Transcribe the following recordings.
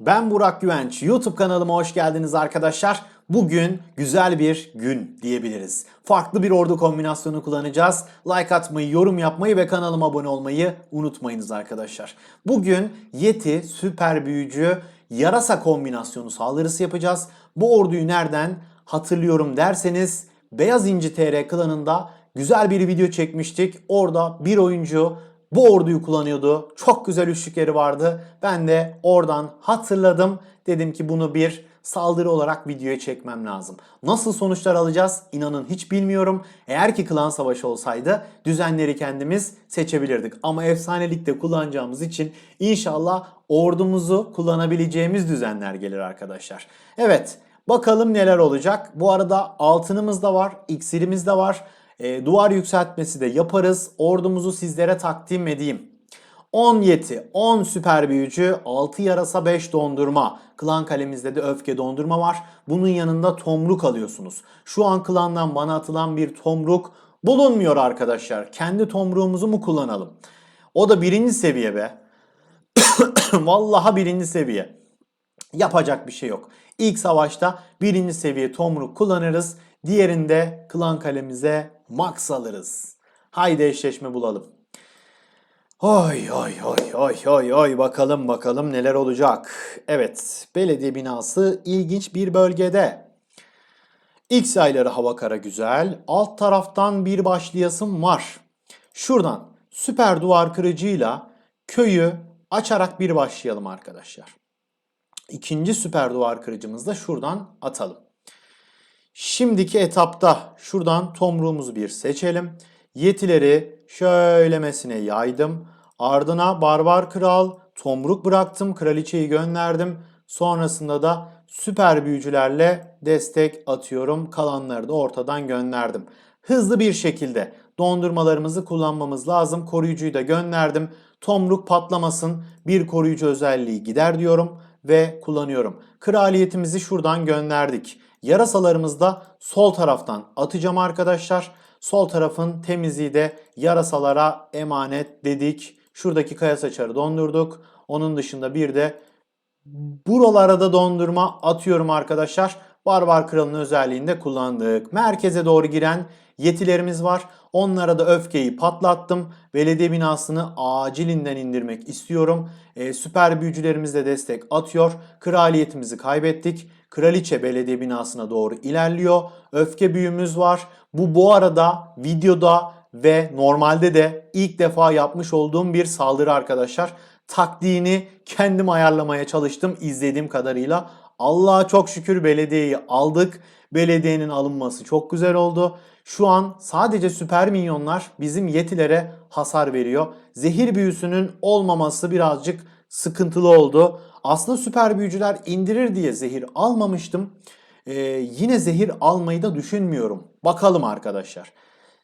Ben Burak Güvenç. YouTube kanalıma hoş geldiniz arkadaşlar. Bugün güzel bir gün diyebiliriz. Farklı bir ordu kombinasyonu kullanacağız. Like atmayı, yorum yapmayı ve kanalıma abone olmayı unutmayınız arkadaşlar. Bugün Yeti, süper büyücü, yarasa kombinasyonu saldırısı yapacağız. Bu orduyu nereden hatırlıyorum derseniz Beyaz İnci TR klanında güzel bir video çekmiştik. Orada bir oyuncu bu orduyu kullanıyordu. Çok güzel üçlükleri vardı. Ben de oradan hatırladım. Dedim ki bunu bir saldırı olarak videoya çekmem lazım. Nasıl sonuçlar alacağız? İnanın hiç bilmiyorum. Eğer ki klan savaşı olsaydı düzenleri kendimiz seçebilirdik. Ama efsanelikte kullanacağımız için inşallah ordumuzu kullanabileceğimiz düzenler gelir arkadaşlar. Evet bakalım neler olacak. Bu arada altınımız da var, iksirimiz de var. E, duvar yükseltmesi de yaparız. Ordumuzu sizlere takdim edeyim. 10 yeti, 10 süper büyücü, 6 yarasa 5 dondurma. Klan kalemizde de öfke dondurma var. Bunun yanında tomruk alıyorsunuz. Şu an klandan bana atılan bir tomruk bulunmuyor arkadaşlar. Kendi tomruğumuzu mu kullanalım? O da birinci seviye be. Vallahi birinci seviye. Yapacak bir şey yok. İlk savaşta birinci seviye tomruk kullanırız. Diğerinde klan kalemize max alırız. Haydi eşleşme bulalım. Oy oy oy oy oy oy bakalım bakalım neler olacak. Evet belediye binası ilginç bir bölgede. X ayları hava kara güzel. Alt taraftan bir başlayasım var. Şuradan süper duvar kırıcıyla köyü açarak bir başlayalım arkadaşlar. İkinci süper duvar kırıcımızı da şuradan atalım. Şimdiki etapta şuradan tomruğumuzu bir seçelim. Yetileri şöylemesine yaydım. Ardına barbar kral, tomruk bıraktım, kraliçeyi gönderdim. Sonrasında da süper büyücülerle destek atıyorum. Kalanları da ortadan gönderdim. Hızlı bir şekilde dondurmalarımızı kullanmamız lazım. Koruyucuyu da gönderdim. Tomruk patlamasın. Bir koruyucu özelliği gider diyorum ve kullanıyorum. Kraliyetimizi şuradan gönderdik. Yarasalarımızı da sol taraftan atacağım arkadaşlar. Sol tarafın temizliği de yarasalara emanet dedik. Şuradaki kaya saçarı dondurduk. Onun dışında bir de buralara da dondurma atıyorum arkadaşlar. Barbar Kral'ın özelliğini de kullandık. Merkeze doğru giren yetilerimiz var. Onlara da öfkeyi patlattım. Belediye binasını acilinden indirmek istiyorum. Ee, süper büyücülerimiz de destek atıyor. Kraliyetimizi kaybettik. Kraliçe belediye binasına doğru ilerliyor. Öfke büyümüz var. Bu bu arada videoda ve normalde de ilk defa yapmış olduğum bir saldırı arkadaşlar. Taktiğini kendim ayarlamaya çalıştım izlediğim kadarıyla. Allah'a çok şükür belediyeyi aldık. Belediyenin alınması çok güzel oldu. Şu an sadece süper minyonlar bizim yetilere hasar veriyor. Zehir büyüsünün olmaması birazcık sıkıntılı oldu. Aslında süper büyücüler indirir diye zehir almamıştım. Ee, yine zehir almayı da düşünmüyorum. Bakalım arkadaşlar.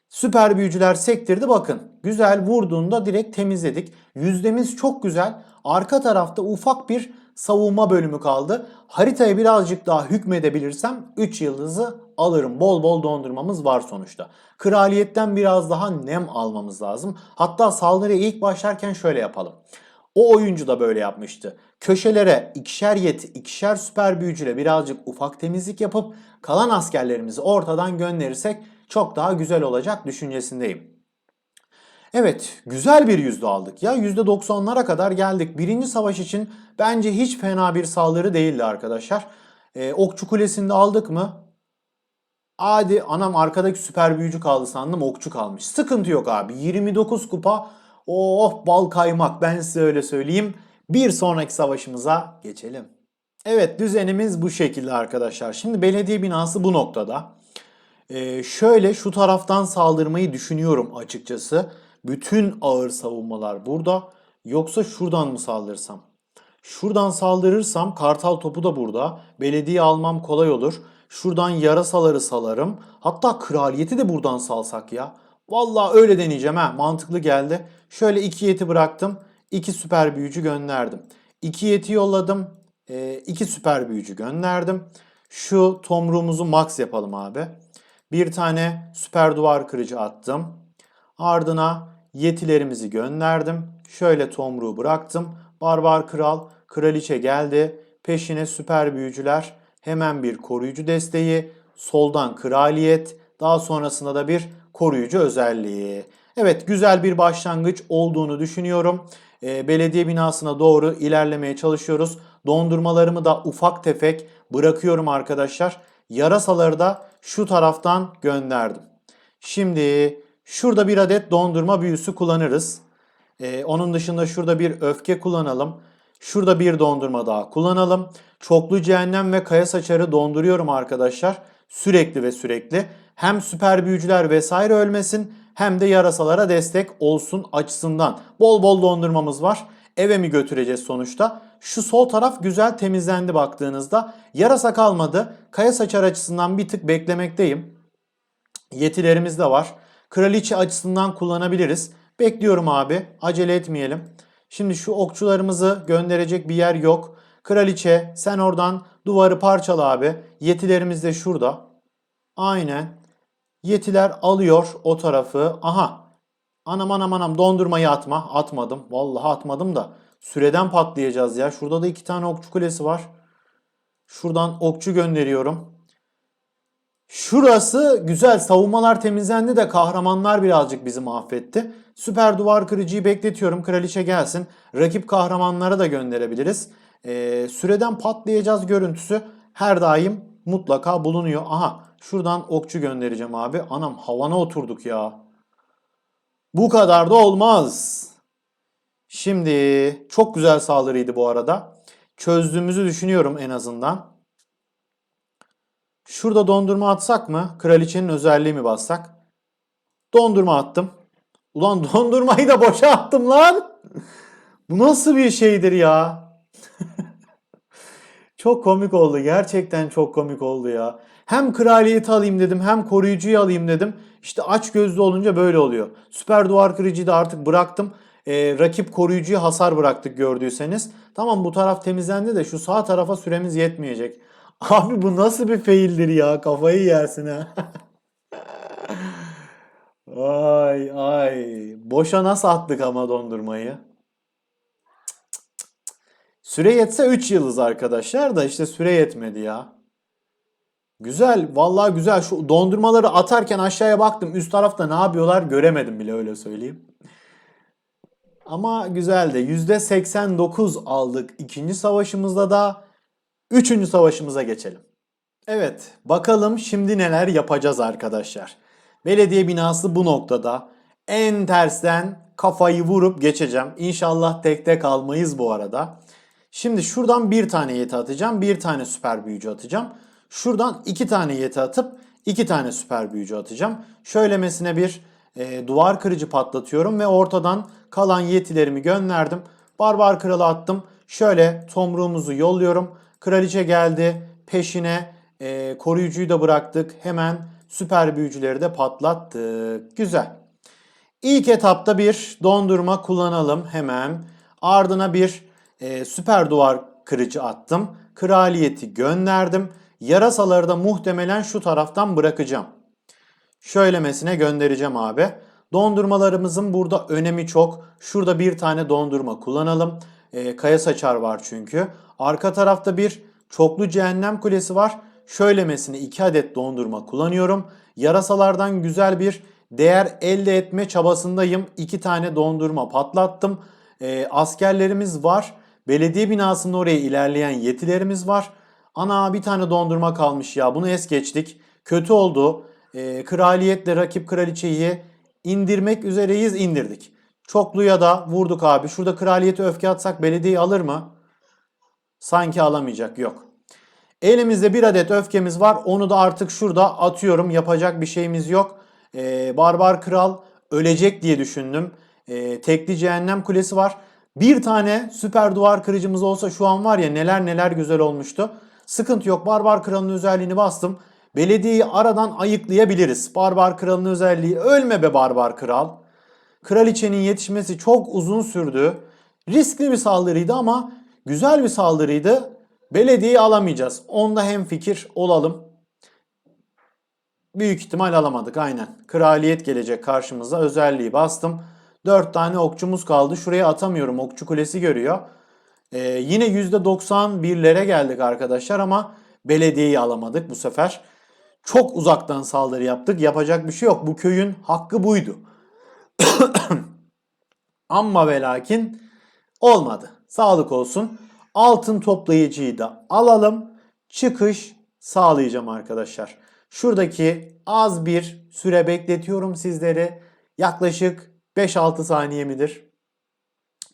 Süper büyücüler sektirdi bakın. Güzel vurduğunda direkt temizledik. Yüzdemiz çok güzel. Arka tarafta ufak bir savunma bölümü kaldı. Haritaya birazcık daha hükmedebilirsem 3 yıldızı alırım. Bol bol dondurmamız var sonuçta. Kraliyetten biraz daha nem almamız lazım. Hatta saldırıya ilk başlarken şöyle yapalım. O oyuncu da böyle yapmıştı. Köşelere ikişer yeti, ikişer süper büyücüyle birazcık ufak temizlik yapıp kalan askerlerimizi ortadan gönderirsek çok daha güzel olacak düşüncesindeyim. Evet güzel bir yüzde aldık ya %90'lara kadar geldik. Birinci savaş için bence hiç fena bir saldırı değildi arkadaşlar. Ee, Okçu Kulesi'nde aldık mı? Hadi anam arkadaki süper büyücü kaldı sandım okçu kalmış. Sıkıntı yok abi 29 kupa oh bal kaymak ben size öyle söyleyeyim. Bir sonraki savaşımıza geçelim. Evet düzenimiz bu şekilde arkadaşlar. Şimdi belediye binası bu noktada. Ee, şöyle şu taraftan saldırmayı düşünüyorum açıkçası. Bütün ağır savunmalar burada. Yoksa şuradan mı saldırsam? Şuradan saldırırsam kartal topu da burada. Belediye almam kolay olur. Şuradan yarasaları salarım. Hatta kraliyeti de buradan salsak ya. Vallahi öyle deneyeceğim ha. Mantıklı geldi. Şöyle iki yeti bıraktım. iki süper büyücü gönderdim. İki yeti yolladım. e, iki süper büyücü gönderdim. Şu tomruğumuzu max yapalım abi. Bir tane süper duvar kırıcı attım. Ardına yetilerimizi gönderdim. Şöyle tomruğu bıraktım. Barbar kral, kraliçe geldi. Peşine süper büyücüler. Hemen bir koruyucu desteği. Soldan kraliyet. Daha sonrasında da bir koruyucu özelliği. Evet güzel bir başlangıç olduğunu düşünüyorum. Ee, belediye binasına doğru ilerlemeye çalışıyoruz. Dondurmalarımı da ufak tefek bırakıyorum arkadaşlar. Yarasaları da şu taraftan gönderdim. Şimdi şurada bir adet dondurma büyüsü kullanırız. Ee, onun dışında şurada bir öfke kullanalım. Şurada bir dondurma daha kullanalım. Çoklu cehennem ve kaya saçarı donduruyorum arkadaşlar. Sürekli ve sürekli. Hem süper büyücüler vesaire ölmesin hem de yarasalara destek olsun açısından. Bol bol dondurmamız var. Eve mi götüreceğiz sonuçta? Şu sol taraf güzel temizlendi baktığınızda. Yarasa kalmadı. Kaya saçar açısından bir tık beklemekteyim. Yetilerimiz de var. Kraliçe açısından kullanabiliriz. Bekliyorum abi. Acele etmeyelim. Şimdi şu okçularımızı gönderecek bir yer yok. Kraliçe sen oradan duvarı parçala abi. Yetilerimiz de şurada. Aynen. Yetiler alıyor o tarafı. Aha. Anam anam anam dondurmayı atma. Atmadım. Vallahi atmadım da. Süreden patlayacağız ya. Şurada da iki tane okçu kulesi var. Şuradan okçu gönderiyorum. Şurası güzel savunmalar temizlendi de kahramanlar birazcık bizi mahvetti. Süper duvar kırıcıyı bekletiyorum. Kraliçe gelsin. Rakip kahramanlara da gönderebiliriz. Ee, süreden patlayacağız görüntüsü her daim mutlaka bulunuyor. Aha şuradan okçu göndereceğim abi. Anam havana oturduk ya. Bu kadar da olmaz. Şimdi çok güzel saldırıydı bu arada. Çözdüğümüzü düşünüyorum en azından. Şurada dondurma atsak mı? Kraliçenin özelliği mi bassak? Dondurma attım. Ulan dondurmayı da boşa attım lan. Bu nasıl bir şeydir ya? çok komik oldu. Gerçekten çok komik oldu ya. Hem kraliyeti alayım dedim hem koruyucuyu alayım dedim. İşte aç gözlü olunca böyle oluyor. Süper duvar kırıcıyı da artık bıraktım. Ee, rakip koruyucuya hasar bıraktık gördüyseniz. Tamam bu taraf temizlendi de şu sağ tarafa süremiz yetmeyecek. Abi bu nasıl bir faildir ya? Kafayı yersin ha. ay ay. Boşa nasıl attık ama dondurmayı? Süre yetse 3 yıldız arkadaşlar da işte süre yetmedi ya. Güzel. Vallahi güzel. Şu dondurmaları atarken aşağıya baktım. Üst tarafta ne yapıyorlar göremedim bile öyle söyleyeyim. Ama güzeldi. %89 aldık. İkinci savaşımızda da Üçüncü savaşımıza geçelim. Evet, bakalım şimdi neler yapacağız arkadaşlar. Belediye binası bu noktada. En tersten kafayı vurup geçeceğim. İnşallah tek tek almayız bu arada. Şimdi şuradan bir tane yeti atacağım. Bir tane süper büyücü atacağım. Şuradan iki tane yeti atıp iki tane süper büyücü atacağım. Şöylemesine bir e, duvar kırıcı patlatıyorum ve ortadan kalan yetilerimi gönderdim. Barbar kralı attım. Şöyle tomruğumuzu yolluyorum. Kraliçe geldi. Peşine e, koruyucuyu da bıraktık. Hemen süper büyücüleri de patlattık. Güzel. İlk etapta bir dondurma kullanalım hemen. Ardına bir e, süper duvar kırıcı attım. Kraliyeti gönderdim. Yarasaları da muhtemelen şu taraftan bırakacağım. Şöylemesine göndereceğim abi. Dondurmalarımızın burada önemi çok. Şurada bir tane dondurma kullanalım. E, kaya saçar var çünkü. Arka tarafta bir çoklu cehennem kulesi var. Şöylemesine 2 adet dondurma kullanıyorum. Yarasalardan güzel bir değer elde etme çabasındayım. 2 tane dondurma patlattım. E, askerlerimiz var. Belediye binasının oraya ilerleyen yetilerimiz var. Ana bir tane dondurma kalmış ya bunu es geçtik. Kötü oldu. E, kraliyetle rakip kraliçeyi indirmek üzereyiz indirdik. Çokluya da vurduk abi. Şurada kraliyeti öfke atsak belediyeyi alır mı? Sanki alamayacak yok. Elimizde bir adet öfkemiz var. Onu da artık şurada atıyorum. Yapacak bir şeyimiz yok. Ee, Barbar Kral ölecek diye düşündüm. Ee, tekli cehennem kulesi var. Bir tane süper duvar kırıcımız olsa şu an var ya neler neler güzel olmuştu. Sıkıntı yok. Barbar Kral'ın özelliğini bastım. Belediyeyi aradan ayıklayabiliriz. Barbar Kral'ın özelliği ölme be Barbar Kral. Kraliçenin yetişmesi çok uzun sürdü. Riskli bir saldırıydı ama güzel bir saldırıydı. Belediyeyi alamayacağız. Onda hem fikir olalım. Büyük ihtimal alamadık aynen. Kraliyet gelecek karşımıza. Özelliği bastım. 4 tane okçumuz kaldı. Şuraya atamıyorum. Okçu kulesi görüyor. Ee, yine %91'lere geldik arkadaşlar ama belediyeyi alamadık bu sefer. Çok uzaktan saldırı yaptık. Yapacak bir şey yok. Bu köyün hakkı buydu. Amma ve lakin olmadı. Sağlık olsun. Altın toplayıcıyı da alalım. Çıkış sağlayacağım arkadaşlar. Şuradaki az bir süre bekletiyorum sizleri. Yaklaşık 5-6 saniye midir?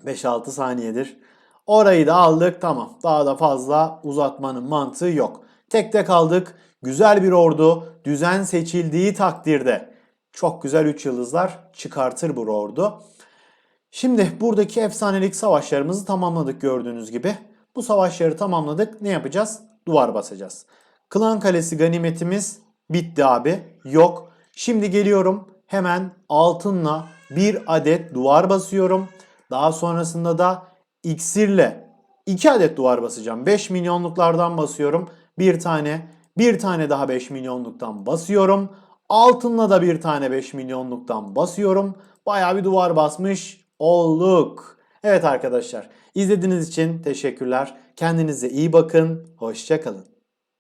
5-6 saniyedir. Orayı da aldık. Tamam. Daha da fazla uzatmanın mantığı yok. Tek tek aldık. Güzel bir ordu. Düzen seçildiği takdirde çok güzel 3 yıldızlar çıkartır bu ordu. Şimdi buradaki efsanelik savaşlarımızı tamamladık gördüğünüz gibi. Bu savaşları tamamladık. Ne yapacağız? Duvar basacağız. Klan Kalesi ganimetimiz bitti abi. Yok. Şimdi geliyorum hemen altınla bir adet duvar basıyorum. Daha sonrasında da iksirle 2 adet duvar basacağım. 5 milyonluklardan basıyorum. Bir tane, bir tane daha 5 milyonluktan basıyorum. Altınla da bir tane 5 milyonluktan basıyorum. Bayağı bir duvar basmış olduk. Evet arkadaşlar izlediğiniz için teşekkürler. Kendinize iyi bakın. Hoşçakalın.